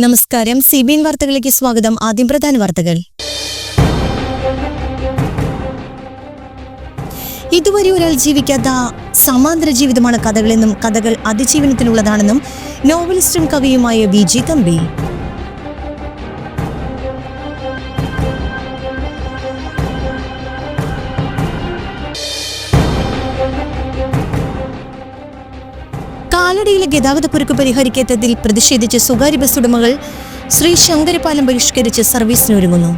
നമസ്കാരം. C B N വാർത്തകളിലേക്ക് സ്വാഗതം. ആദ്യം പ്രധാന വാർത്തകൾ. ഇതുവരെ ഒരാൾ ജീവിക്കാത്ത സമാന്തര ജീവിതമാണ് കഥകളെന്നും കഥകൾ അതിജീവനത്തിനുള്ളതാണെന്നും നോവലിസ്റ്റും കവിയുമായ വി ജി തമ്പി. കാലടിയിലെ ഗതാഗതക്കുരുക്ക് പരിഹരിക്കാത്തതിൽ പ്രതിഷേധിച്ച് സ്വകാര്യ ബസ് ഉടമകൾ ശ്രീ ശങ്കരപാലം ബഹിഷ്കരിച്ച് സർവീസിനൊരുങ്ങുന്നു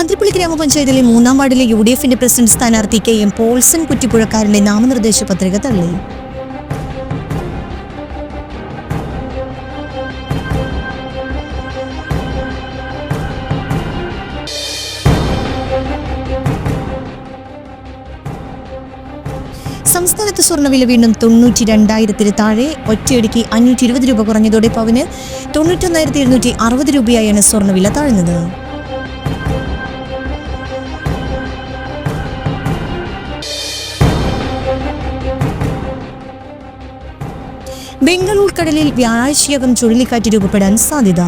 അതിരപ്പള്ളി ഗ്രാമപഞ്ചായത്തിലെ മൂന്നാം വാർഡിലെ യു ഡി എഫിന്റെ പ്രസിഡന്റ് സ്ഥാനാർത്ഥി കെ എം പോൾസൺ കുറ്റിപ്പുഴക്കാരന്റെ നാമനിർദ്ദേശ പത്രിക തള്ളി. സ്വർണവില വീണ്ടും തൊണ്ണൂറ്റി രണ്ടായിരത്തിന് താഴെ. ഒറ്റയടിക്ക് അഞ്ഞൂറ്റി ഇരുപത് രൂപ കുറഞ്ഞതോടെ പവന് തൊണ്ണൂറ്റൊന്നായിരത്തി എഴുന്നൂറ്റി അറുപത് രൂപയായാണ് സ്വർണവില താഴ്ന്നത്. ബംഗളൂർ കടലിൽ വ്യാഴാഴ്ചയകം ചുഴലിക്കാറ്റ് രൂപപ്പെടാൻ സാധ്യത.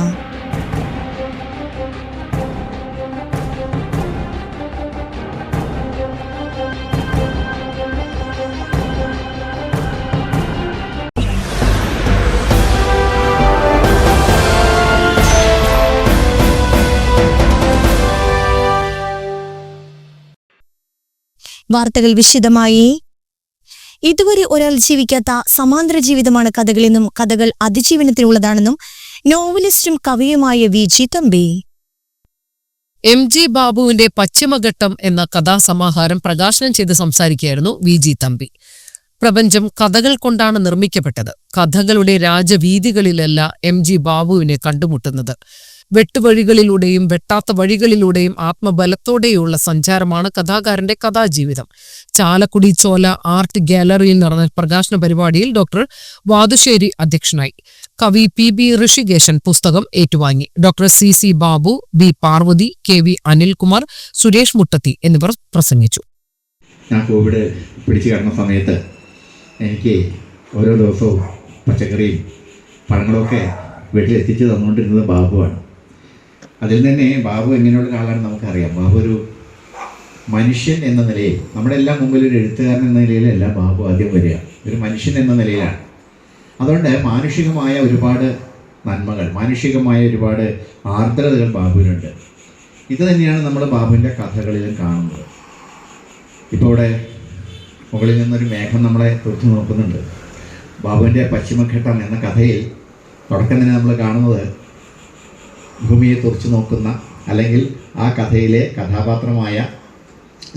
വാർത്തകൾ വിശദമായി. ഇതുവരെ ഒരാൾ ജീവിക്കാത്ത സമാന്തര ജീവിതമാണ് കഥകളെന്നും കഥകൾ അതിജീവനത്തിനുള്ളതാണെന്നും നോവലിസ്റ്റും കവിയുമായ V. G. Thampi. M. G. ബാബുവിന്റെ പശ്ചിമഘട്ടം എന്ന കഥാസമാഹാരം പ്രകാശനം ചെയ്ത് സംസാരിക്കുകയായിരുന്നു വി. ജി. തമ്പി. പ്രപഞ്ചം കഥകൾ കൊണ്ടാണ് നിർമ്മിക്കപ്പെട്ടത്. കഥകളുടെ രാജവീതികളിലല്ല എം. ജി. ബാബുവിനെ കണ്ടുമുട്ടുന്നത്. വെട്ടുവഴികളിലൂടെയും വെട്ടാത്ത വഴികളിലൂടെയും ആത്മബലത്തോടെയുള്ള സഞ്ചാരമാണ് കഥാകാരന്റെ കഥാജീവിതം. ചാലക്കുടി ചോല ആർട്ട് ഗാലറിയിൽ നടന്ന പ്രകാശന പരിപാടിയിൽ ഡോക്ടർ വാതുശ്ശേരി അധ്യക്ഷനായി. കവി പി ബി ഋഷികേശൻ പുസ്തകം ഏറ്റുവാങ്ങി. Doctor C C Babu B Parvathy K V Anilkumar Suresh Muttathi എന്നിവർ പ്രസംഗിച്ചു. ഞാൻ കോവിഡ് പിടിച്ചു കിടന്ന സമയത്ത് എനിക്ക് ഓരോ ദിവസവും പച്ചക്കറിയും പഴങ്ങളൊക്കെ വീട്ടിലെത്തിച്ച് തന്നുകൊണ്ടിരുന്നത് ബാബുവാണ്. അതിൽ തന്നെ ബാബു എങ്ങനെയുള്ള ഒരാളാണെന്ന് നമുക്കറിയാം. ബാബു ഒരു മനുഷ്യൻ എന്ന നിലയിൽ നമ്മുടെ എല്ലാം മുമ്പിൽ ഒരു എഴുത്തുകാരൻ എന്ന നിലയിലല്ല ബാബു ആദ്യം വരിക. ഒരു മനുഷ്യൻ എന്ന നിലയിലാണ്. അതുകൊണ്ട് മാനുഷികമായ ഒരുപാട് നന്മകൾ മാനുഷികമായ ഒരുപാട് ആർദ്രതകൾ ബാബുവിനുണ്ട്. ഇത് തന്നെയാണ് നമ്മൾ ബാബുവിന്റെ കഥകളിലും കാണുന്നത്. ഇപ്പോൾ ഇവിടെ മുകളിൽ നിന്നൊരു മേഘം നമ്മളെ തുറച്ചു നോക്കുന്നുണ്ട്. ബാബുവിന്റെ പശ്ചിമഘട്ടം എന്ന കഥയിൽ തുടക്കം തന്നെ നമ്മൾ കാണുന്നത് ഭൂമിയെ തുറച്ചു നോക്കുന്ന അല്ലെങ്കിൽ ആ കഥയിലെ കഥാപാത്രമായ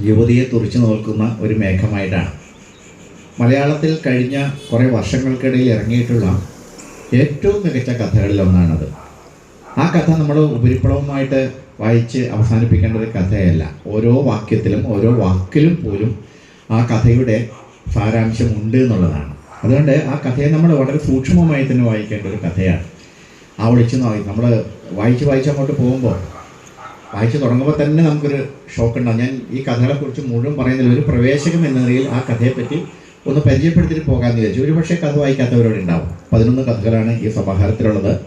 യുവതിയെ തുറച്ചു നോക്കുന്ന ഒരു മേഘമായിട്ടാണ്. മലയാളത്തിൽ കഴിഞ്ഞ കുറേ വർഷങ്ങൾക്കിടയിൽ ഇറങ്ങിയിട്ടുള്ള ഏറ്റവും മികച്ച കഥകളിലൊന്നാണത് ആ കഥ നമ്മൾ ഉപരിപ്ലവമായിട്ട് വായിച്ച് അവസാനിപ്പിക്കേണ്ട ഒരു കഥയല്ല. ഓരോ വാക്യത്തിലും ഓരോ വാക്കിലും പോലും ആ കഥയുടെ സാരാംശം ഉണ്ട് എന്നുള്ളതാണ്. അതുകൊണ്ട് ആ കഥയെ നമ്മൾ വളരെ സൂക്ഷ്മമായി തന്നെ വായിക്കേണ്ട ഒരു കഥയാണ്. ആ വിളിച്ചു നോക്കി നമ്മൾ വായിച്ച് വായിച്ച് അങ്ങോട്ട് പോകുമ്പോൾ വായിച്ച് തുടങ്ങുമ്പോൾ തന്നെ നമുക്കൊരു ഷോക്ക് ഉണ്ടാവും ഞാൻ ഈ കഥകളെക്കുറിച്ച് മുഴുവൻ പറയുന്നില്ല ഒരു പ്രവേശകം എന്ന നിലയിൽ ആ കഥയെപ്പറ്റി ഒന്ന് പരിചയപ്പെടുത്തിയിട്ട് പോകാമെന്ന് വിചാരിച്ചു. ഒരു പക്ഷേ കഥ വായിക്കാത്തവരോട് ഉണ്ടാവും. പതിനൊന്ന് കഥകളാണ് ഈ സമാഹാരത്തിലുള്ളത്.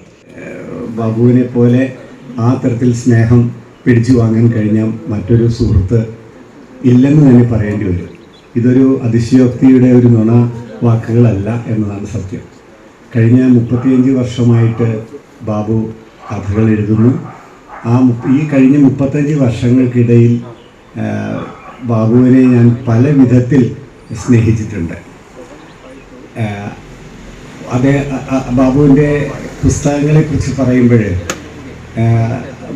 ബാബുവിനെ പോലെ ആ തരത്തിൽ സ്നേഹം പിടിച്ചു വാങ്ങാൻ കഴിഞ്ഞ മറ്റൊരു സുഹൃത്ത് ഇല്ലെന്ന് തന്നെ പറയേണ്ടി വരും. ഇതൊരു അതിശയോക്തിയുടെ ഒരു നുണ വാക്കുകളല്ല എന്നതാണ് സത്യം. കഴിഞ്ഞ മുപ്പത്തിയഞ്ച് വർഷമായിട്ട് ബാബു കഥകൾ എഴുതുന്നു. ആ ഈ കഴിഞ്ഞ മുപ്പത്തഞ്ച് വർഷങ്ങൾക്കിടയിൽ ബാബുവിനെ ഞാൻ പല വിധത്തിൽ സ്നേഹിച്ചിട്ടുണ്ട് അതേ ബാബുവിന്റെ പുസ്തകങ്ങളെ കുറിച്ച് പറയുമ്പോൾ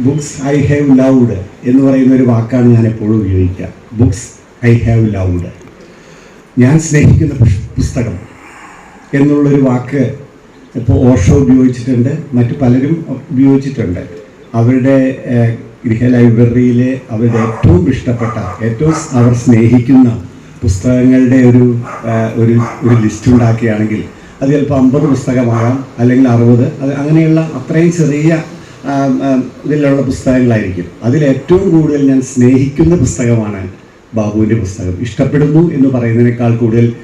ബുക്സ് ഐ ഹാവ് ലൗഡ് എന്ന് പറയുന്ന ഒരു വാക്കാണ് ഞാൻ എപ്പോഴും ഉപയോഗിക്കുക. ബുക്സ് ഐ ഹാവ് ലൗഡ് ഞാൻ സ്നേഹിക്കുന്ന പുസ്തകം എന്നുള്ളൊരു വാക്ക് ഇപ്പോൾ ഓഷോ ഉപയോഗിച്ചിട്ടുണ്ട് മറ്റു പലരും ഉപയോഗിച്ചിട്ടുണ്ട്. അവരുടെ ഗൃഹ ലൈബ്രറിയിലെ അവരുടെ ഏറ്റവും ഇഷ്ടപ്പെട്ട ഏറ്റവും അവർ സ്നേഹിക്കുന്ന പുസ്തകങ്ങളുടെ ഒരു ഒരു ഒരു ലിസ്റ്റ് ഉണ്ടാക്കുകയാണെങ്കിൽ അത് ചിലപ്പോൾ അമ്പത് പുസ്തകമാകാം അല്ലെങ്കിൽ അറുപത് അത് അങ്ങനെയുള്ള അത്രയും ചെറിയ ഇതിലുള്ള പുസ്തകങ്ങളായിരിക്കും. അതിൽ ഏറ്റവും കൂടുതൽ ഞാൻ സ്നേഹിക്കുന്ന പുസ്തകമാണ് ബാബുവിന്റെ പുസ്തകം. ഇഷ്ടപ്പെടുന്നു എന്ന് പറയുന്നതിനേക്കാൾ കൂടുതൽ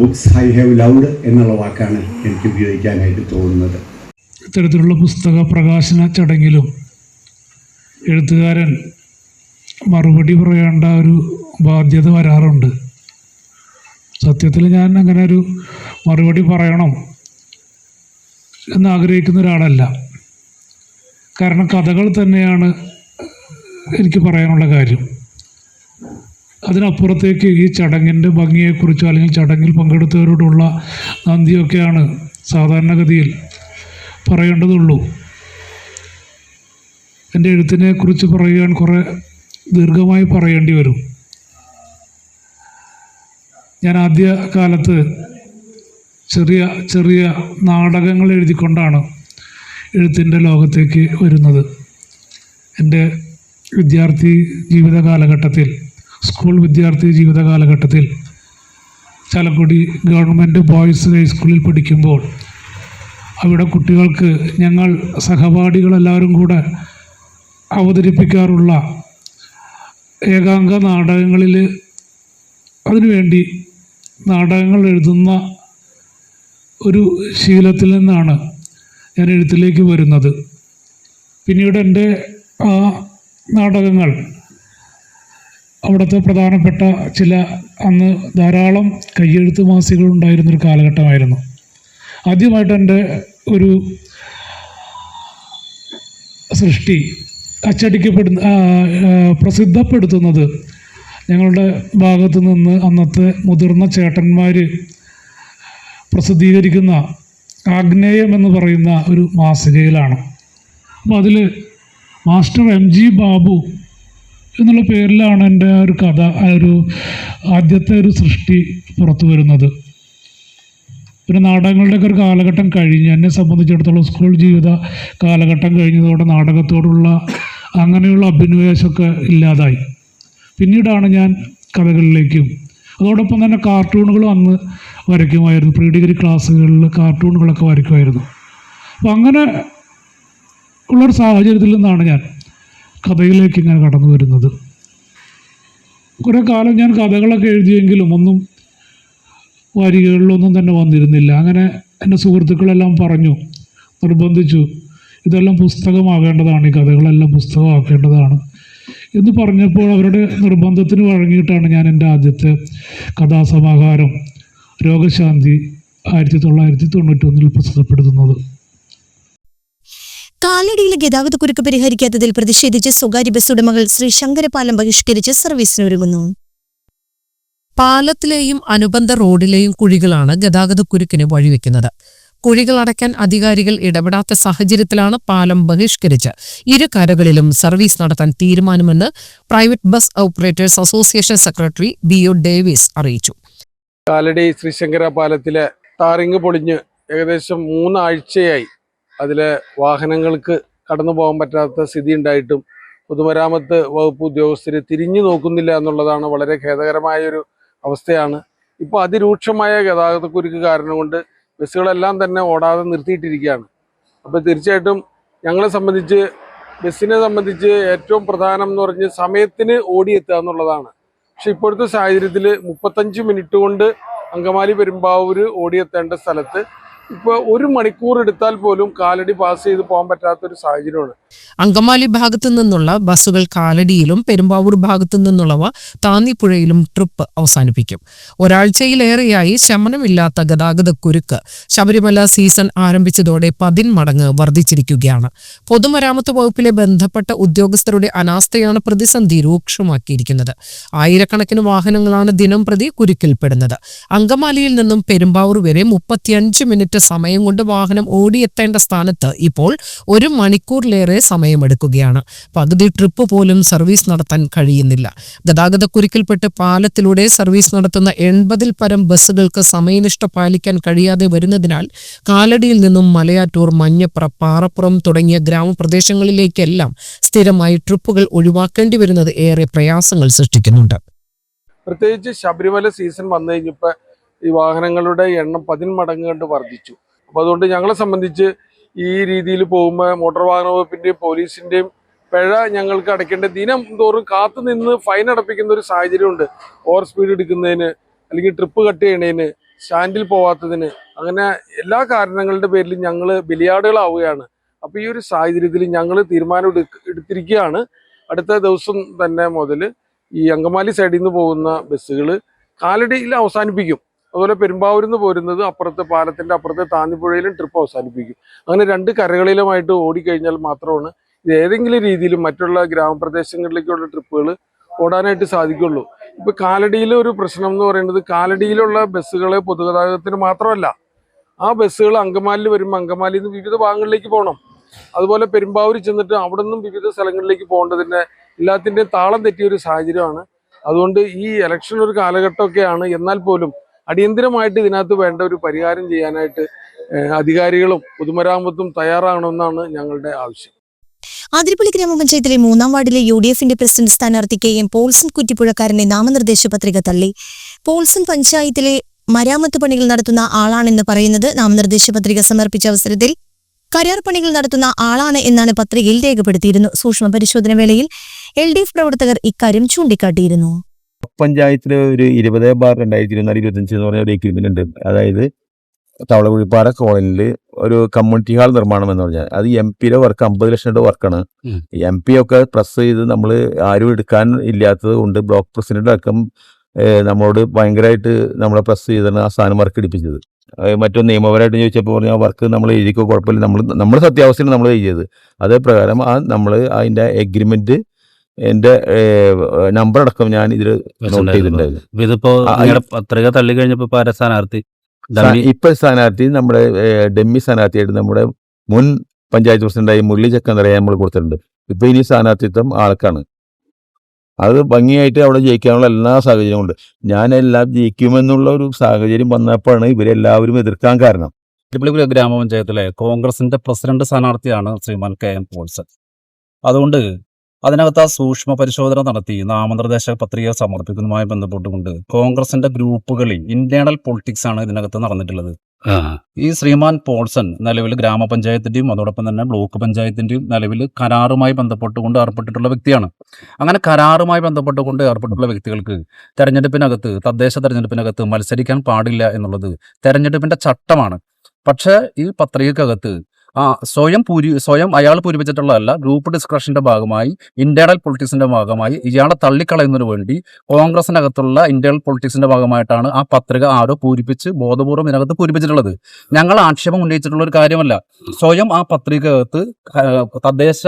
ബുക്സ് ഐ ഹാവ് ലൗഡ് എന്നുള്ള വാക്കാണ് എനിക്ക് ഉപയോഗിക്കാനായിട്ട് തോന്നുന്നത്. ഇത്തരത്തിലുള്ള പുസ്തക പ്രകാശന ചടങ്ങിലും എഴുത്തുകാരൻ മറുപടി പറയേണ്ട ഒരു ബാധ്യത വരാറുണ്ട്. സത്യത്തിൽ ഞാൻ അങ്ങനെ ഒരു മറുപടി പറയണം എന്ന് ആഗ്രഹിക്കുന്ന ഒരാളല്ല. കാരണം കഥകൾ തന്നെയാണ് എനിക്ക് പറയാനുള്ള കാര്യം. അതിനപ്പുറത്തേക്ക് ഈ ചടങ്ങിന്റെ ഭംഗിയെക്കുറിച്ചോ അല്ലെങ്കിൽ ചടങ്ങിൽ പങ്കെടുത്തവരോടുള്ള നന്ദിയൊക്കെയാണ് സാധാരണഗതിയിൽ പറയേണ്ടതുള്ളൂ. എന്റെ എഴുത്തിനെ കുറിച്ച് പറയുവാൻ കുറേ ദീർഘമായി പറയേണ്ടി വരും. ഞാൻ ആദ്യ കാലത്ത് ചെറിയ ചെറിയ നാടകങ്ങൾ എഴുതിക്കൊണ്ടാണ് എഴുത്തിന്റെ ലോകത്തേക്ക് വരുന്നത്. എന്റെ വിദ്യാർത്ഥി ജീവിത കാലഘട്ടത്തിൽ സ്കൂൾ വിദ്യാർത്ഥി ജീവിത കാലഘട്ടത്തിൽ ചാലക്കുടി ഗവൺമെന്റ് ബോയ്സ് ഹൈസ്കൂളിൽ പഠിക്കുമ്പോൾ അവിടെ കുട്ടികൾക്ക് ഞങ്ങൾ സഹപാഠികളെല്ലാവരും കൂടെ അവതരിപ്പിക്കാറുള്ള ഏകാംഗ നാടകങ്ങളിൽ അതിനുവേണ്ടി നാടകങ്ങൾ എഴുതുന്ന ഒരു ശീലത്തിൽ നിന്നാണ് ഞാൻ എഴുത്തിലേക്ക് വരുന്നത്. പിന്നീട് എന്റെ ആ നാടകങ്ങൾ അവിടുത്തെ പ്രധാനപ്പെട്ട ചില അന്ന് ധാരാളം കയ്യെഴുത്ത് മാസികകൾ ഉണ്ടായിരുന്നൊരു കാലഘട്ടമായിരുന്നു. ആദ്യമായിട്ട് എന്റെ ഒരു സൃഷ്ടി അച്ചടിക്കപ്പെടുന്ന പ്രസിദ്ധപ്പെടുത്തുന്നത് ഞങ്ങളുടെ ഭാഗത്തു നിന്ന് അന്നത്തെ മുതിർന്ന ചേട്ടന്മാർ പ്രസിദ്ധീകരിക്കുന്ന ആഗ്നേയം എന്ന് പറയുന്ന ഒരു മാസികയിലാണ്. അപ്പോൾ അതിൽ മാസ്റ്റർ എം ജി ബാബു എന്നുള്ള പേരിലാണ് എന്റെ ആ ഒരു കഥ ആ ഒരു ആദ്യത്തെ ഒരു സൃഷ്ടി പുറത്തു വരുന്നത്. പിന്നെ നാടകങ്ങളുടെയൊക്കെ ഒരു കാലഘട്ടം കഴിഞ്ഞ്. എന്നെ സംബന്ധിച്ചിടത്തോളം സ്കൂൾ ജീവിത കാലഘട്ടം കഴിഞ്ഞതോടെ നാടകത്തോടുള്ള അങ്ങനെയുള്ള അഭിനിവേശമൊക്കെ ഇല്ലാതായി. പിന്നീടാണ് ഞാൻ കഥകളിലേക്കും അതോടൊപ്പം തന്നെ കാർട്ടൂണുകളും അന്ന് വരയ്ക്കുമായിരുന്നു. പ്രീ ഡിഗ്രി ക്ലാസ്സുകളിൽ കാർട്ടൂണുകളൊക്കെ വരയ്ക്കുമായിരുന്നു. അപ്പം അങ്ങനെ ഉള്ളൊരു സാഹചര്യത്തിൽ നിന്നാണ് ഞാൻ കഥയിലേക്ക് ഇങ്ങനെ കടന്നു വരുന്നത്. കുറേ കാലം ഞാൻ കഥകളൊക്കെ എഴുതിയെങ്കിലും ഒന്നും വാരികകളിലൊന്നും തന്നെ വന്നിരുന്നില്ല. അങ്ങനെ എന്റെ സുഹൃത്തുക്കളെല്ലാം പറഞ്ഞു നിർബന്ധിച്ചു ഇതെല്ലാം പുസ്തകമാകേണ്ടതാണ് ഈ കഥകളെല്ലാം പുസ്തകമാക്കേണ്ടതാണ് എന്ന് പറഞ്ഞപ്പോൾ അവരുടെ നിർബന്ധത്തിന് വഴങ്ങിയിട്ടാണ് ഞാൻ എന്റെ ആദ്യത്തെ കഥാസമാഹാരം രോഗശാന്തി ആയിരത്തി തൊള്ളായിരത്തി തൊണ്ണൂറ്റൊന്നിൽ പ്രസിദ്ധപ്പെടുത്തുന്നത്. കാലടിയിലെ ഗതാഗതക്കുരുക്ക് പരിഹരിക്കാത്തതിൽ പ്രതിഷേധിച്ച് സ്വകാര്യ ബസ് ഉടമകൾ ശ്രീ ശങ്കരപാലം ബഹിഷ്കരിച്ച് സർവീസിനൊരുങ്ങുന്നു പാലത്തിലെയും അനുബന്ധ റോഡിലെയും കുഴികളാണ് ഗതാഗതക്കുരുക്കിന് വഴിവെക്കുന്നത്. കുഴികൾ അടയ്ക്കാൻ അധികാരികൾ ഇടപെടാത്ത സാഹചര്യത്തിലാണ് പാലം ബഹിഷ്കരിച്ച്. ഇരു കരകളിലും സർവീസ് നടത്താൻ തീരുമാനമെന്ന് private bus operators association secretary B O Davis അറിയിച്ചു. കാലടി ശ്രീശങ്കര പാലത്തിലെ ടാറിങ് പൊളിഞ്ഞ് ഏകദേശം മൂന്നാഴ്ചയായി അതിലെ വാഹനങ്ങൾക്ക് കടന്നു പോകാൻ പറ്റാത്ത സ്ഥിതി ഉണ്ടായിട്ടും പൊതുമരാമത്ത് വകുപ്പ് ഉദ്യോഗസ്ഥർ തിരിഞ്ഞു നോക്കുന്നില്ല എന്നുള്ളതാണ് വളരെ ഖേദകരമായൊരു അവസ്ഥയാണ്. ഇപ്പോൾ അതിരൂക്ഷമായ ഗതാഗതക്കുരുക്ക് കാരണം കൊണ്ട് ബസ്സുകളെല്ലാം തന്നെ ഓടാതെ നിർത്തിയിട്ടിരിക്കുകയാണ്. അപ്പോൾ തീർച്ചയായിട്ടും ഞങ്ങളെ സംബന്ധിച്ച് ബസ്സിനെ സംബന്ധിച്ച് ഏറ്റവും പ്രധാനം എന്ന് പറഞ്ഞ് സമയത്തിന് ഓടിയെത്തുക എന്നുള്ളതാണ്. പക്ഷെ ഇപ്പോഴത്തെ സാഹചര്യത്തിൽ മുപ്പത്തഞ്ച് മിനിറ്റ് കൊണ്ട് അങ്കമാലി പെരുമ്പാവൂർ ഓടിയെത്തേണ്ട സ്ഥലത്ത് ഇപ്പോൾ ഒരു മണിക്കൂർ എടുത്താൽ പോലും കാലടി പാസ് ചെയ്ത് പോകാൻ പറ്റാത്തൊരു സാഹചര്യമാണ്. അങ്കമാലി ഭാഗത്തു നിന്നുള്ള ബസ്സുകൾ കാലടിയിലും പെരുമ്പാവൂർ ഭാഗത്തു നിന്നുള്ളവ താന്നിപ്പുഴയിലും ട്രിപ്പ് അവസാനിപ്പിക്കും. ഒരാഴ്ചയിലേറെയായി ശമനമില്ലാത്ത ഗതാഗതക്കുരുക്ക് ശബരിമല സീസൺ ആരംഭിച്ചതോടെ പതിന്മടങ്ങ് വർദ്ധിച്ചിരിക്കുകയാണ്. പൊതുമരാമത്ത് വകുപ്പിലെ ബന്ധപ്പെട്ട ഉദ്യോഗസ്ഥരുടെ അനാസ്ഥയാണ് പ്രതിസന്ധി രൂക്ഷമാക്കിയിരിക്കുന്നത്. ആയിരക്കണക്കിന് വാഹനങ്ങളാണ് ദിനം പ്രതി കുരുക്കിൽപ്പെടുന്നത്. അങ്കമാലിയിൽ നിന്നും പെരുമ്പാവൂർ വരെ മുപ്പത്തിയഞ്ച് മിനിറ്റ് സമയം കൊണ്ട് വാഹനം ഓടിയെത്തേണ്ട സ്ഥാനത്ത് ഇപ്പോൾ ഒരു മണിക്കൂറിലേറെ സമയമെടുക്കുകയാണ്. പകുതി ട്രിപ്പ് പോലും സർവീസ് നടത്താൻ കഴിയുന്നില്ല. ഗതാഗതക്കുരുക്കിൽപ്പെട്ട് പാലത്തിലൂടെ സർവീസ് നടത്തുന്ന എൺപതിൽ പരം ബസ്സുകൾക്ക് സമയനിഷ്ഠ പാലിക്കാൻ കഴിയാതെ വരുന്നതിനാൽ കാലടിയിൽ നിന്നും മലയാറ്റൂർ മഞ്ഞപ്ര പാറപ്പുറം തുടങ്ങിയ ഗ്രാമപ്രദേശങ്ങളിലേക്കെല്ലാം സ്ഥിരമായി ട്രിപ്പുകൾ ഒഴിവാക്കേണ്ടി വരുന്നത് ഏറെ പ്രയാസങ്ങൾ സൃഷ്ടിക്കുന്നുണ്ട്. പ്രത്യേകിച്ച് ശബരിമല സീസൺ വന്നു കഴിഞ്ഞപ്പോൾ ഈ വാഹനങ്ങളുടെ എണ്ണം പതിന്മടങ്ങ് കണ്ട് വർദ്ധിച്ചു. അപ്പോൾ അതുകൊണ്ട് ഞങ്ങളെ സംബന്ധിച്ച് ഈ രീതിയിൽ പോകുമ്പോൾ മോട്ടോർ വാഹന വകുപ്പിന്റെയും പോലീസിന്റെയും പിഴ ഞങ്ങൾക്ക് അടയ്ക്കേണ്ട ദിനം തോറും കാത്തു നിന്ന് ഫൈൻ അടപ്പിക്കുന്ന ഒരു സാഹചര്യമുണ്ട്. ഓവർ സ്പീഡ് എടുക്കുന്നതിന് അല്ലെങ്കിൽ ട്രിപ്പ് കട്ട് ചെയ്യണതിന് സ്റ്റാൻഡിൽ പോവാത്തതിന് അങ്ങനെ എല്ലാ കാരണങ്ങളുടെ പേരിൽ ഞങ്ങൾ ബലിയാടുകളാവുകയാണ്. അപ്പോൾ ഈ ഒരു സാഹചര്യത്തിൽ ഞങ്ങൾ തീരുമാനം എടുത്തിരിക്കുകയാണ്. അടുത്ത ദിവസം തന്നെ മുതൽ ഈ അങ്കമാലി സൈഡിൽ നിന്ന് പോകുന്ന ബസ്സുകൾ കാലടിയിൽ അവസാനിപ്പിക്കും. അതുപോലെ പെരുമ്പാവൂരിൽ നിന്ന് പോരുന്നത് അപ്പുറത്തെ പാലത്തിന്റെ അപ്പുറത്തെ താന്നിപ്പുഴയിലും ട്രിപ്പ് അവസാനിപ്പിക്കും. അങ്ങനെ രണ്ട് കരകളിലുമായിട്ട് ഓടിക്കഴിഞ്ഞാൽ മാത്രമാണ് ഇത് ഏതെങ്കിലും രീതിയിൽ മറ്റുള്ള ഗ്രാമപ്രദേശങ്ങളിലേക്കുള്ള ട്രിപ്പുകൾ ഓടാനായിട്ട് സാധിക്കുള്ളൂ. ഇപ്പം കാലടിയിലെ ഒരു പ്രശ്നം എന്ന് പറയുന്നത് കാലടിയിലുള്ള ബസ്സുകളെ പൊതുഗതാഗതത്തിന് മാത്രമല്ല ആ ബസ്സുകൾ അങ്കമാലിൽ വരുമ്പോൾ അങ്കമാലിയിൽ നിന്ന് വിവിധ ഭാഗങ്ങളിലേക്ക് പോകണം അതുപോലെ പെരുമ്പാവൂർ ചെന്നിട്ട് അവിടെ നിന്നും വിവിധ സ്ഥലങ്ങളിലേക്ക് പോകേണ്ടതിന്റെ എല്ലാത്തിന്റെയും താളം തെറ്റിയ ഒരു സാഹചര്യമാണ്. അതുകൊണ്ട് ഈ ഇലക്ഷൻ ഒരു കാലഘട്ടമൊക്കെയാണ്. എന്നാൽ പോലും അടിയന്തിരമായിട്ട് ഇതിനകത്ത് വേണ്ട ഒരു പരിഹാരം ചെയ്യാനായിട്ട് അധികാരികളും പൊതുമരാമത്തും തയ്യാറാകണമെന്നാണ് ഞങ്ങളുടെ ആവശ്യം. ആതിരപ്പള്ളി ഗ്രാമപഞ്ചായത്തിലെ മൂന്നാം വാർഡിലെ യു ഡി എഫിന്റെ പ്രസിഡന്റ് സ്ഥാനാർത്ഥി കെ എം പോൾസൺ കുറ്റിപ്പുഴക്കാരന്റെ നാമനിർദ്ദേശ പത്രിക തള്ളി. പോൾസൺ പഞ്ചായത്തിലെ മരാമത്ത് പണികൾ നടത്തുന്ന ആളാണെന്ന് പറയുന്നത് നാമനിർദ്ദേശ പത്രിക സമർപ്പിച്ച അവസരത്തിൽ കരാർ പണികൾ നടത്തുന്ന ആളാണ് എന്നാണ് പത്രികയിൽ രേഖപ്പെടുത്തിയിരുന്നു. സൂക്ഷ്മ പരിശോധന വേളയിൽ എൽ ഡി എഫ് പ്രവർത്തകർ ഇക്കാര്യം ചൂണ്ടിക്കാട്ടിയിരുന്നു. പഞ്ചായത്തിൽ ഒരു ഇരുപത് ബാർ രണ്ടായിരത്തി ഇരുപത്തിനാല് ഇരുപത്തഞ്ച് എന്ന് പറഞ്ഞ ഒരു എഗ്രിമെന്റ് ഉണ്ട്. അതായത് തവളകുഴിപ്പാറ കോളനിയിൽ ഒരു കമ്മ്യൂണിറ്റി ഹാൾ നിർമ്മാണം എന്ന് പറഞ്ഞാൽ അത് എം പിയുടെ വർക്ക് അമ്പത് ലക്ഷം രൂപ വർക്കാണ്. എം പി ഒക്കെ പ്രസ് ചെയ്ത് നമ്മൾ ആരും എടുക്കാൻ ഇല്ലാത്തത് കൊണ്ട് ബ്ലോക്ക് പ്രസിഡന്റ് അടക്കം നമ്മളോട് ഭയങ്കരമായിട്ട് നമ്മളെ പ്രസ് ചെയ്താണ് ആ സാധനം വർക്ക് എടുപ്പിച്ചത്. മറ്റു നിയമപരമായിട്ട് ചോദിച്ചപ്പോൾ പറഞ്ഞ ആ വർക്ക് നമ്മൾ എഴുതിക്കോ കുഴപ്പമില്ല. നമ്മൾ നമ്മുടെ സത്യാവസ്ഥയിൽ നമ്മൾ എഴുതിയത്. അതേ പ്രകാരം ആ നമ്മൾ അതിന്റെ എഗ്രിമെന്റ് എന്റെ നമ്പർ അടക്കം ഞാൻ ഇതിൽ നോട്ട് ചെയ്തിട്ടുണ്ടായിരുന്നു. ഇതിപ്പോ പത്രിക തള്ളി കഴിഞ്ഞപ്പോ സ്ഥാനാർത്ഥി? ഇപ്പൊ സ്ഥാനാർത്ഥി നമ്മുടെ ഡെമ്മി സ്ഥാനാർത്ഥിയായിട്ട് നമ്മുടെ മുൻ പഞ്ചായത്ത് പ്രസിഡന്റായി മുരളി ചക്കന്തറയെ നമ്മൾ കൊടുത്തിട്ടുണ്ട്. ഇപ്പൊ ഇനി സ്ഥാനാർത്ഥിത്വം ആൾക്കാണ്. അത് ഭംഗിയായിട്ട് അവിടെ ജയിക്കാനുള്ള എല്ലാ സാഹചര്യവും ഉണ്ട്. ഞാനെല്ലാം ജയിക്കുമെന്നുള്ള ഒരു സാഹചര്യം വന്നപ്പോഴാണ് ഇവരെല്ലാവരും എതിർക്കാൻ കാരണം. ഗ്രാമപഞ്ചായത്തിലെ കോൺഗ്രസിന്റെ പ്രസിഡന്റ് സ്ഥാനാർത്ഥിയാണ് ശ്രീമാൻ കെ എം പോൾസൺ. അതുകൊണ്ട് അതിനകത്ത് ആ സൂക്ഷ്മ പരിശോധന നടത്തി നാമനിർദ്ദേശ പത്രിക സമർപ്പിക്കുന്നതുമായി ബന്ധപ്പെട്ടുകൊണ്ട് കോൺഗ്രസിന്റെ ഗ്രൂപ്പുകളിൽ ഇന്റേണൽ പൊളിറ്റിക്സ് ആണ് ഇതിനകത്ത് നടന്നിട്ടുള്ളത്. ഈ ശ്രീമാൻ പോൾസൺ നിലവിൽ ഗ്രാമപഞ്ചായത്തിന്റെയും അതോടൊപ്പം തന്നെ ബ്ലോക്ക് പഞ്ചായത്തിന്റെയും നിലവിൽ കരാറുമായി ബന്ധപ്പെട്ടുകൊണ്ട് ഏർപ്പെട്ടിട്ടുള്ള വ്യക്തിയാണ്. അങ്ങനെ കരാറുമായി ബന്ധപ്പെട്ടുകൊണ്ട് ഏർപ്പെട്ടിട്ടുള്ള വ്യക്തികൾക്ക് തെരഞ്ഞെടുപ്പിനകത്ത് തദ്ദേശ തെരഞ്ഞെടുപ്പിനകത്ത് മത്സരിക്കാൻ പാടില്ല എന്നുള്ളത് തെരഞ്ഞെടുപ്പിന്റെ ചട്ടമാണ്. പക്ഷേ ഈ പത്രികക്കകത്ത് ആ സ്വയം പൂരി സ്വയം അയാൾ പൂരിപ്പിച്ചിട്ടുള്ളതല്ല ഗ്രൂപ്പ് ഡിസ്കഷന്റെ ഭാഗമായി ഇന്റേണൽ പൊളിറ്റിക്സിന്റെ ഭാഗമായി ഇയാളെ തള്ളിക്കളയുന്നതിന് വേണ്ടി കോൺഗ്രസിനകത്തുള്ള ഇന്റേണൽ പൊളിറ്റിക്സിന്റെ ഭാഗമായിട്ടാണ് ആ പത്രിക ആരോ പൂരിപ്പിച്ച് ബോധപൂർവം ഇതിനകത്ത് പൂരിപ്പിച്ചിട്ടുള്ളത്. ഞങ്ങൾ ആക്ഷേപം ഉന്നയിച്ചിട്ടുള്ള ഒരു കാര്യമല്ല. സ്വയം ആ പത്രികകത്ത് തദ്ദേശ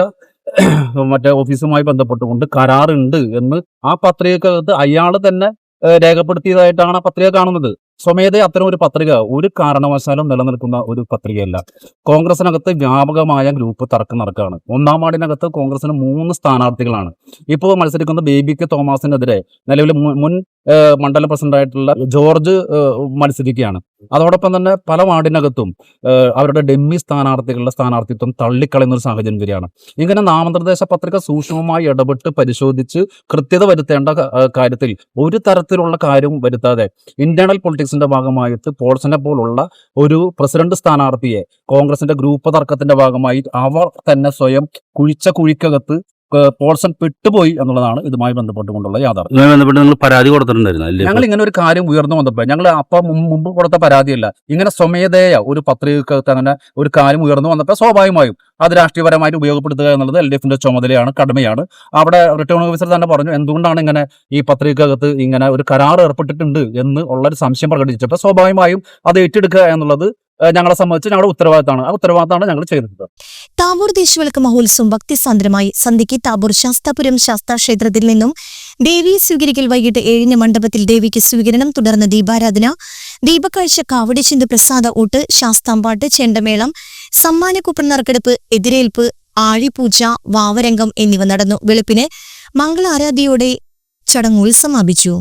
മറ്റേ ഓഫീസുമായി ബന്ധപ്പെട്ടുകൊണ്ട് കരാറുണ്ട് എന്ന് ആ പത്രികക്കകത്ത് അയാൾ തന്നെ രേഖപ്പെടുത്തിയതായിട്ടാണ് ആ പത്രിക കാണുന്നത്. സ്വമേധ അത്തരം ഒരു പത്രിക ഒരു കാരണവശാലും നിലനിൽക്കുന്ന ഒരു പത്രികയല്ല. കോൺഗ്രസിനകത്ത് വ്യാപകമായ ഗ്രൂപ്പ് തർക്കം നടക്കുകയാണ്. ഒന്നാം വാർഡിനകത്ത് കോൺഗ്രസിന് മൂന്ന് സ്ഥാനാർത്ഥികളാണ്. ഇപ്പോൾ മത്സരിക്കുന്ന ബേബി കെ തോമസിനെതിരെ നിലവിൽ മുൻ- മണ്ഡല പ്രസിഡന്റായിട്ടുള്ള ജോർജ് മത്സരിക്കുകയാണ്. അതോടൊപ്പം തന്നെ പല വാർഡിനകത്തും അവരുടെ ഡെമ്മി സ്ഥാനാർത്ഥികളുടെ സ്ഥാനാർത്ഥിത്വം തള്ളിക്കളയുന്ന ഒരു സാഹചര്യം വരികയാണ്. ഇങ്ങനെ നാമനിർദ്ദേശ പത്രിക സൂക്ഷ്മമായി ഇടപെട്ട് പരിശോധിച്ച് കൃത്യത വരുത്തേണ്ട കാര്യത്തിൽ ഒരു തരത്തിലുള്ള കാര്യവും വരുത്താതെ ഇന്റേണൽ പൊളിറ്റിക്സിന്റെ ഭാഗമായിട്ട് പോൾസനെ പോലുള്ള ഒരു പ്രസിഡന്റ് സ്ഥാനാർത്ഥിയെ കോൺഗ്രസിന്റെ ഗ്രൂപ്പ് തർക്കത്തിന്റെ ഭാഗമായി അവർ തന്നെ സ്വയം കുഴിച്ച കുഴിക്കകത്ത് പോൾസൺ പെട്ടുപോയി എന്നുള്ളതാണ് ഇതുമായി ബന്ധപ്പെട്ടുകൊണ്ടുള്ള യാഥാർത്ഥ്യം. ഇതുമായി ബന്ധപ്പെട്ട് നിങ്ങൾ പരാതി കൊടുത്തിട്ടുണ്ടായിരുന്നു ഞങ്ങൾ ഇങ്ങനെ ഒരു കാര്യം ഉയർന്നു വന്നപ്പോൾ ഞങ്ങൾ അപ്പം മുമ്പ് കൊടുത്ത പരാതിയല്ല ഇങ്ങനെ സ്വമേധയ ഒരു പത്രികക്കകത്ത് അങ്ങനെ ഒരു കാര്യം ഉയർന്നു വന്നപ്പോൾ സ്വാഭാവികമായും അത് രാഷ്ട്രീയപരമായിട്ട് ഉപയോഗപ്പെടുത്തുക എന്നുള്ളത് എൽ ഡി എഫിന്റെ ചുമതലയാണ് കടമയാണ്. അവിടെ റിട്ടേൺ ഓഫീസർ തന്നെ പറഞ്ഞു എന്തുകൊണ്ടാണ് ഇങ്ങനെ ഈ പത്രികക്കകത്ത് ഇങ്ങനെ ഒരു കരാർ ഏർപ്പെട്ടിട്ടുണ്ട്? എന്ന് ഉള്ളൊരു സംശയം പ്രകടിപ്പിച്ചപ്പോൾ സ്വാഭാവികമായും അത് ഏറ്റെടുക്കുക എന്നുള്ളത് ഞങ്ങളെ സംബന്ധിച്ച് ഞങ്ങളുടെ ഉത്തരവാദിത്തമാണ്. ആ ഉത്തരവാദിത്തമാണ് ഞങ്ങൾ ചെയ്തത് താബൂർ ദേശവിളക്ക് മഹോത്സവം ഭക്തിസാന്ദ്രമായി സന്ധ്യയ്ക്ക് താബൂർ ശാസ്താപുരം ശാസ്താ ക്ഷേത്രത്തിൽ നിന്നും ദേവിയെ സ്വീകരിക്കൽ വൈകിട്ട് ഏഴിന് മണ്ഡപത്തിൽ ദേവിക്ക് സ്വീകരണം തുടർന്ന് ദീപാരാധന ദീപക്കാഴ്ച ചിന്തു പ്രസാദ ഊട്ട് ശാസ്താമ്പാട്ട് ചെണ്ടമേളം സമ്മാനക്കുപ്പൻ നറുക്കെടുപ്പ് എതിരേൽപ്പ് ആഴിപൂജ വാവരംഗം എന്നിവ നടന്നു. വെളുപ്പിന് മംഗളാരാധിയോടെ ചടങ്ങുകൾ സമാപിച്ചു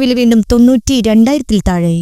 സ്വർണവില വീണ്ടും തൊണ്ണൂറ്റി രണ്ടായിരത്തിൽ താഴെ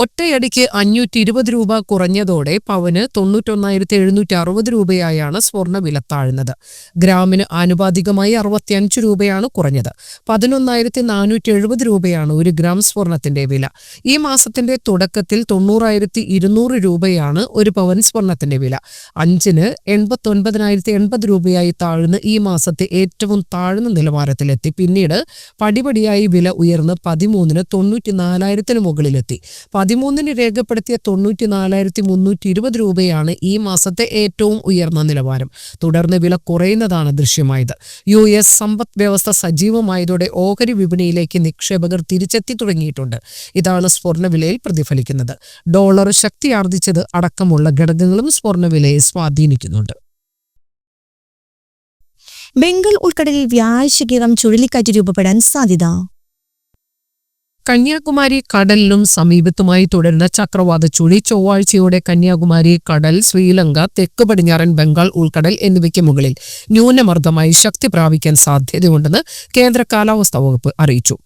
ഒറ്റയടിക്ക് അഞ്ഞൂറ്റി ഇരുപത് രൂപ കുറഞ്ഞതോടെ പവന് തൊണ്ണൂറ്റൊന്നായിരത്തി എഴുന്നൂറ്റി അറുപത് രൂപയായാണ് സ്വർണ വില താഴ്ന്നത്. ഗ്രാമിന് ആനുപാതികമായി അറുപത്തിയഞ്ച് രൂപയാണ് കുറഞ്ഞത്. പതിനൊന്നായിരത്തി നാനൂറ്റി എഴുപത് രൂപയാണ് ഒരു ഗ്രാം സ്വർണത്തിന്റെ വില. ഈ മാസത്തിന്റെ തുടക്കത്തിൽ തൊണ്ണൂറായിരത്തി ഇരുന്നൂറ് രൂപയാണ് ഒരു പവൻ സ്വർണത്തിന്റെ വില. അഞ്ചിന് എൺപത്തൊൻപതിനായിരത്തി എൺപത് രൂപയായി താഴ്ന്ന് ഈ മാസത്തെ ഏറ്റവും താഴ്ന്ന നിലവാരത്തിലെത്തി. പിന്നീട് പടിപടിയായി വില ഉയർന്ന് പതിമൂന്നിന് തൊണ്ണൂറ്റി നാലായിരത്തിന് മുകളിലെത്തി. പതിമൂന്നിന് രേഖപ്പെടുത്തിയ തൊണ്ണൂറ്റി നാലായിരത്തി മുന്നൂറ്റി ഇരുപത് രൂപയാണ് ഈ മാസത്തെ ഏറ്റവും ഉയർന്ന നിലവാരം. തുടർന്ന് വില കുറയുന്നതാണ് ദൃശ്യമായത്. യു എസ് സമ്പദ് വ്യവസ്ഥ സജീവമായതോടെ ഓഹരി വിപണിയിലേക്ക് നിക്ഷേപകർ തിരിച്ചെത്തി തുടങ്ങിയിട്ടുണ്ട്. ഇതാണ് സ്വർണവിലയിൽ പ്രതിഫലിക്കുന്നത്. ഡോളർ ശക്തിയാർജിച്ചത് അടക്കമുള്ള ഘടകങ്ങളും സ്വർണവിലയെ സ്വാധീനിക്കുന്നുണ്ട്. ബംഗാൾ ഉൾക്കടലിൽ വ്യാഴാഴ്ചയ്ക്കകം ചുഴലിക്കാറ്റ് രൂപപ്പെടാൻ സാധ്യത കന്യാകുമാരി കടലിലും സമീപത്തുമായി തുടരുന്ന ചക്രവാത ചുഴി ചൊവ്വാഴ്ചയോടെ കന്യാകുമാരി കടൽ ശ്രീലങ്ക തെക്ക് പടിഞ്ഞാറൻ ബംഗാൾ ഉൾക്കടൽ എന്നിവയ്ക്ക് മുകളിൽ ന്യൂനമർദ്ദമായി ശക്തി പ്രാപിക്കാൻ സാധ്യതയുണ്ടെന്ന് കേന്ദ്ര കാലാവസ്ഥാ വകുപ്പ് അറിയിച്ചു.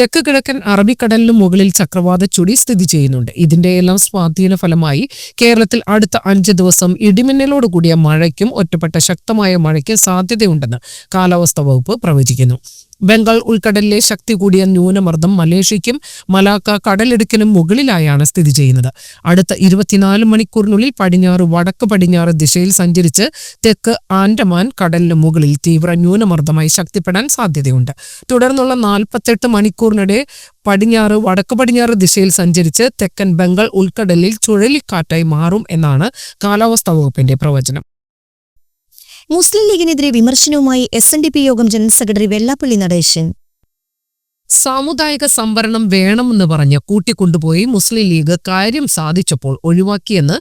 തെക്ക് കിഴക്കൻ അറബിക്കടലിനു മുകളിൽ ചക്രവാത ചുഴി സ്ഥിതി ചെയ്യുന്നുണ്ട്. ഇതിന്റെയെല്ലാം സ്വാധീന ഫലമായി കേരളത്തിൽ അടുത്ത അഞ്ച് ദിവസം ഇടിമിന്നലോടുകൂടിയ മഴയ്ക്കും ഒറ്റപ്പെട്ട ശക്തമായ മഴയ്ക്കും സാധ്യതയുണ്ടെന്ന് കാലാവസ്ഥാ വകുപ്പ് പ്രവചിക്കുന്നു. ബംഗാൾ ഉൾക്കടലിലെ ശക്തി കൂടിയ ന്യൂനമർദ്ദം മലേഷ്യയ്ക്കും മലാക്ക കടലിടുക്കിനും മുകളിലായാണ് സ്ഥിതി ചെയ്യുന്നത്. അടുത്ത ഇരുപത്തിനാല് മണിക്കൂറിനുള്ളിൽ പടിഞ്ഞാറ് വടക്ക് പടിഞ്ഞാറ് ദിശയിൽ സഞ്ചരിച്ച് തെക്ക് ആൻഡമാൻ കടലിന് മുകളിൽ തീവ്ര ന്യൂനമർദ്ദമായി ശക്തിപ്പെടാൻ സാധ്യതയുണ്ട്. തുടർന്നുള്ള നാൽപ്പത്തെട്ട് മണിക്കൂറിനിടെ പടിഞ്ഞാറ് വടക്ക് പടിഞ്ഞാറ് ദിശയിൽ സഞ്ചരിച്ച് തെക്കൻ ബംഗാൾ ഉൾക്കടലിൽ ചുഴലിക്കാറ്റായി മാറും എന്നാണ് കാലാവസ്ഥാ വകുപ്പിന്റെ പ്രവചനം. മുസ്ലിം ലീഗിനെതിരെ വിമർശനവുമായി എസ് എൻ ഡി പി യോഗം ജനറൽ സെക്രട്ടറി വെള്ളാപ്പള്ളി നടേശൻ. സാമുദായിക സംവരണം വേണമെന്ന് പറഞ്ഞ് കൂട്ടിക്കൊണ്ടുപോയി മുസ്ലിം ലീഗ് കാര്യം സാധിച്ചപ്പോൾ ഒഴിവാക്കിയെന്ന്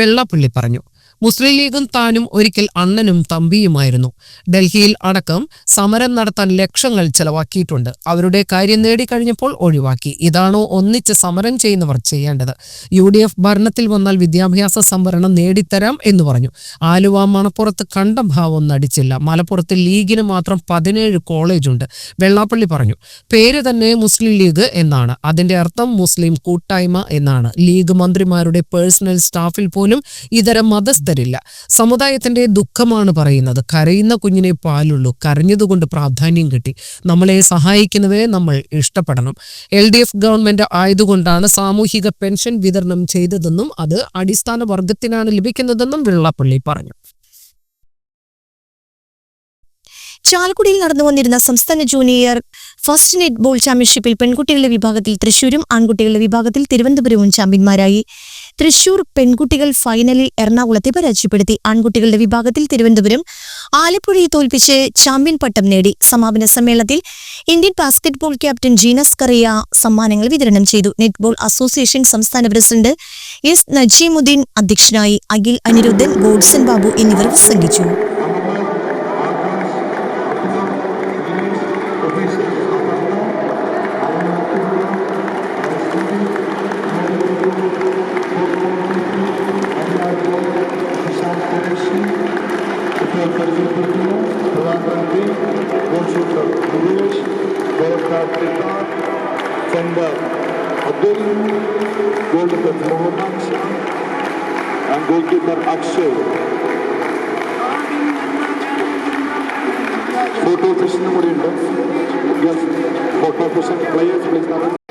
വെള്ളാപ്പള്ളി പറഞ്ഞു. മുസ്ലിം ലീഗും താനും ഒരിക്കൽ അണ്ണനും തമ്പിയുമായിരുന്നു. ഡൽഹിയിൽ അടക്കം സമരം നടത്താൻ ലക്ഷങ്ങൾ ചെലവാക്കിയിട്ടുണ്ട്. അവരുടെ കാര്യം നേടിക്കഴിഞ്ഞപ്പോൾ ഒഴിവാക്കി. ഇതാണോ ഒന്നിച്ച് സമരം ചെയ്യുന്നവർ ചെയ്യേണ്ടത്? യു ഡി എഫ് ഭരണത്തിൽ വന്നാൽ വിദ്യാഭ്യാസ സംവരണം നേടിത്തരാം എന്ന് പറഞ്ഞു. ആലുവ മണപ്പുറത്ത് കണ്ട ഭാവം നടിച്ചില്ല. മലപ്പുറത്ത് ലീഗിന് മാത്രം പതിനേഴ് കോളേജുണ്ട് വെള്ളാപ്പള്ളി പറഞ്ഞു. പേര് തന്നെ മുസ്ലിം ലീഗ് എന്നാണ്. അതിന്റെ അർത്ഥം മുസ്ലിം കൂട്ടായ്മ എന്നാണ്. ലീഗ് മന്ത്രിമാരുടെ പേഴ്സണൽ സ്റ്റാഫിൽ പോലും ഇതര മതസ്ഥരില്ല സമുദായത്തിന്റെ ദുഃഖമാണ് പറയുന്നത്. കരയുന്ന കുഞ്ഞിനെ പാലുള്ളൂ. കരഞ്ഞതുകൊണ്ട് പ്രാധാന്യം കിട്ടി. നമ്മളെ സഹായിക്കുന്നവരെ നമ്മൾ ഇഷ്ടപ്പെടണം. എൽ ഡി എഫ് ഗവൺമെന്റ് ആയതുകൊണ്ടാണ് സാമൂഹിക പെൻഷൻ വിതരണം ചെയ്തതെന്നും അത് അടിസ്ഥാന വർഗത്തിനാണ് ലഭിക്കുന്നതെന്നും വെള്ളാപ്പള്ളി പറഞ്ഞു. ചാലക്കുടിയിൽ നടന്നു വന്നിരുന്ന സംസ്ഥാന ജൂനിയർ ഫസ്റ്റ് നെറ്റ്ബോൾ ചാമ്പ്യൻഷിപ്പിൽ പെൺകുട്ടികളുടെ വിഭാഗത്തിൽ തൃശൂരും ആൺകുട്ടികളുടെ വിഭാഗത്തിൽ തിരുവനന്തപുരവും ചാമ്പ്യന്മാരായി. തൃശൂർ പെൺകുട്ടികൾ ഫൈനലിൽ എറണാകുളത്തെ പരാജയപ്പെടുത്തി. ആൺകുട്ടികളുടെ വിഭാഗത്തിൽ തിരുവനന്തപുരം ആലപ്പുഴയെ തോൽപ്പിച്ച് ചാമ്പ്യൻ പട്ടം നേടി. സമാപന സമ്മേളനത്തിൽ ഇന്ത്യൻ ബാസ്കറ്റ്ബോൾ ക്യാപ്റ്റൻ ജീനസ് കറിയ സമ്മാനങ്ങൾ വിതരണം ചെയ്തു. നെറ്റ്ബോൾ അസോസിയേഷൻ സംസ്ഥാന പ്രസിഡന്റ് എസ് നജീമുദ്ദീൻ അധ്യക്ഷനായി അഖിൽ അനിരുദ്ധൻ ഗോഡ്സൺ ബാബു എന്നിവർ പ്രസംഗിച്ചു Corporativo Plantanti Gosuka Gurush Gorkapita Fender Abdul Goldkeeper Mohammad Shah and Goalkeeper Akshay. Photo office number in Yes, photo office players please.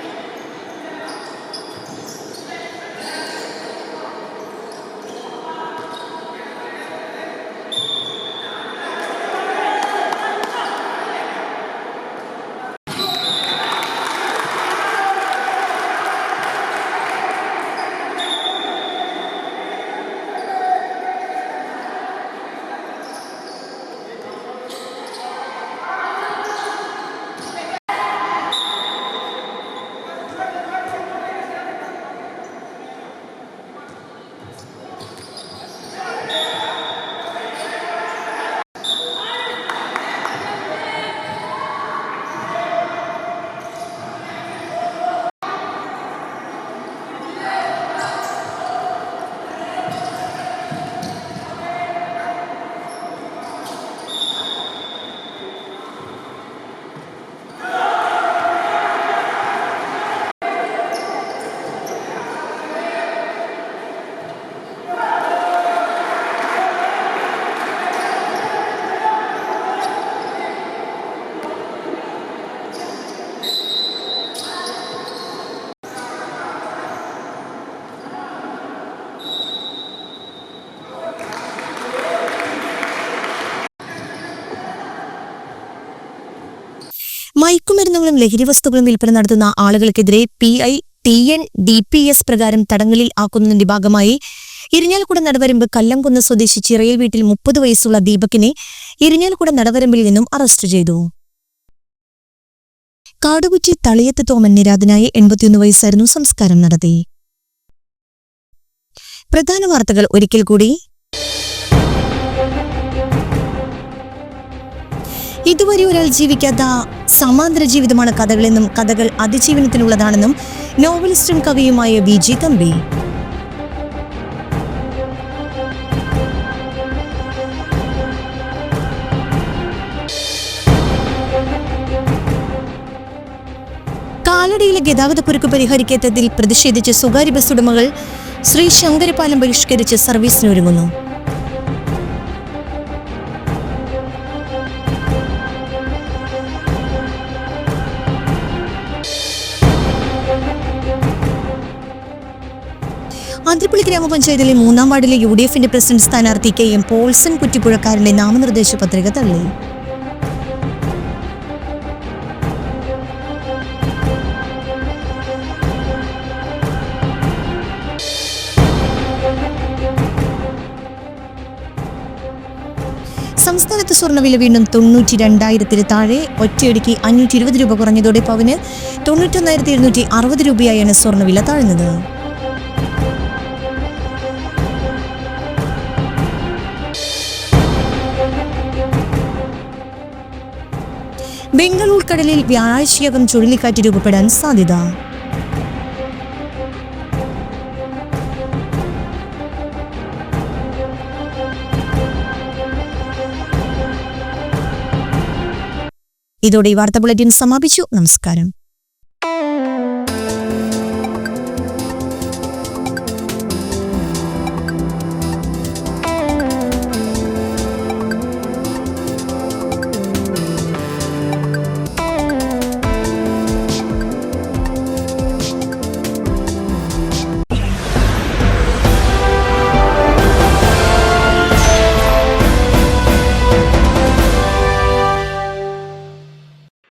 മയക്കുമരുന്നുകളും ലഹരി വസ്തുക്കളും വിൽപ്പന നടത്തുന്ന ആളുകൾക്കെതിരെ P I T N D P S പ്രകാരം തടങ്കലിൽ ആക്കുന്നതിന്റെ ഭാഗമായി ഇരിഞ്ഞാൽക്കുട നടവരമ്പ് കല്ലംകുന്ന് സ്വദേശി ചിറയിൽ വീട്ടിൽ മുപ്പത് വയസ്സുള്ള ദീപകിനെ ഇരിഞ്ഞാൽക്കുട നടവരമ്പിൽ നിന്നും അറസ്റ്റ് ചെയ്തു. കാടുകുറ്റി തളിയത്ത് തോമൻ നിരാധനായി എൺപത്തിയൊന്ന് വയസ്സായിരുന്നു സംസ്കാരം നടത്തി. പ്രധാന വാർത്തകൾ ഒരിക്കൽ കൂടി. ഇതുവരെ ഒരാൾ ജീവിക്കാത്ത സമാന്തര ജീവിതമാണ് കഥകളെന്നും കഥകൾ അതിജീവനത്തിനുള്ളതാണെന്നും നോവലിസ്റ്റും കവിയുമായ വി ജി തമ്പി. കാലടിയിലെ ഗതാഗതക്കുരുക്ക് പരിഹരിക്കാത്തതിൽ പ്രതിഷേധിച്ച് സ്വകാര്യ ബസ് ഉടമകൾ ശ്രീ ശങ്കരപാലം ബഹിഷ്കരിച്ച് സർവീസിനൊരുങ്ങുന്നു. ഗ്രാമപഞ്ചായത്തിലെ മൂന്നാം വാർഡിലെ യു ഡി എഫിന്റെ പ്രസിഡന്റ് സ്ഥാനാർത്ഥി കെ എം പോൾസൺ കുറ്റിപ്പുഴക്കാരന്റെ നാമനിർദ്ദേശ പത്രിക തള്ളി. സംസ്ഥാനത്ത് സ്വർണവില വീണ്ടും തൊണ്ണൂറ്റി രണ്ടായിരത്തിന് താഴെ ഒറ്റയടിക്ക് അഞ്ഞൂറ്റി ഇരുപത് രൂപ കുറഞ്ഞതോടെ പവന് തൊണ്ണൂറ്റൊന്നായിരത്തി എഴുന്നൂറ്റി അറുപത് രൂപയായാണ് സ്വർണവില താഴ്ന്നത്. ബംഗളൂർ കടലിൽ വ്യാഴാഴ്ചയകം ചുഴലിക്കാറ്റ് രൂപപ്പെടാൻ സാധ്യത. ഇതോടെ ഈ വാർത്താ ബുള്ളറ്റിൻ സമാപിച്ചു. നമസ്കാരം.